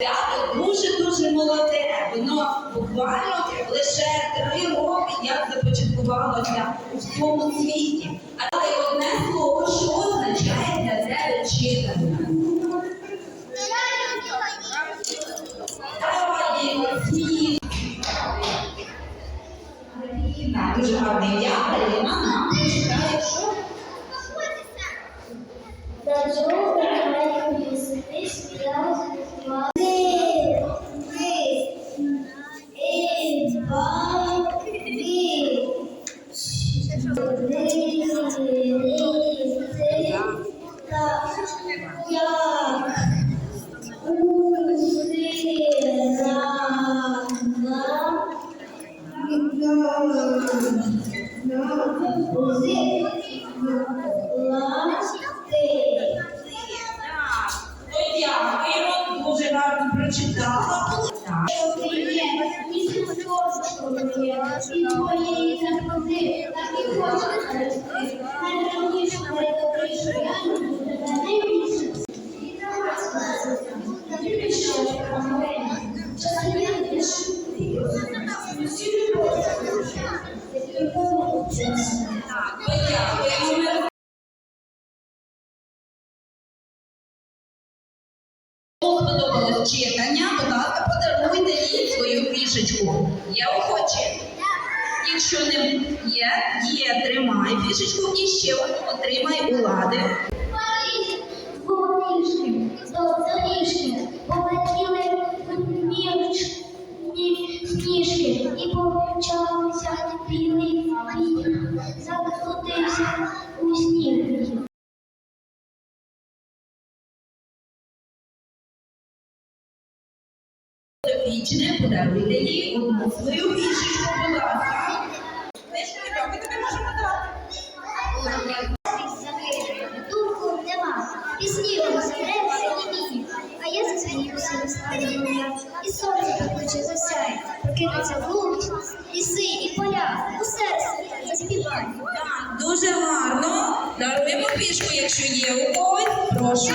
Свято дуже-дуже молоде. Воно буквально лише три роки як започаткувалося у всьому світі. Але одне слово, що означає для тебе читання? Дуже гарне ім'я. Yeah. Читання, будь ласка, подаруйте їй свою. Є охочі? Якщо не є, є, тримай фішечку і ще одну отримай у лади. Вічне, подаруйте їй одну свою засяє, прокинеться ліси і поля, у серці заспівай. Так, дуже гарно. Даруємо пішку, якщо є у когось. Прошу.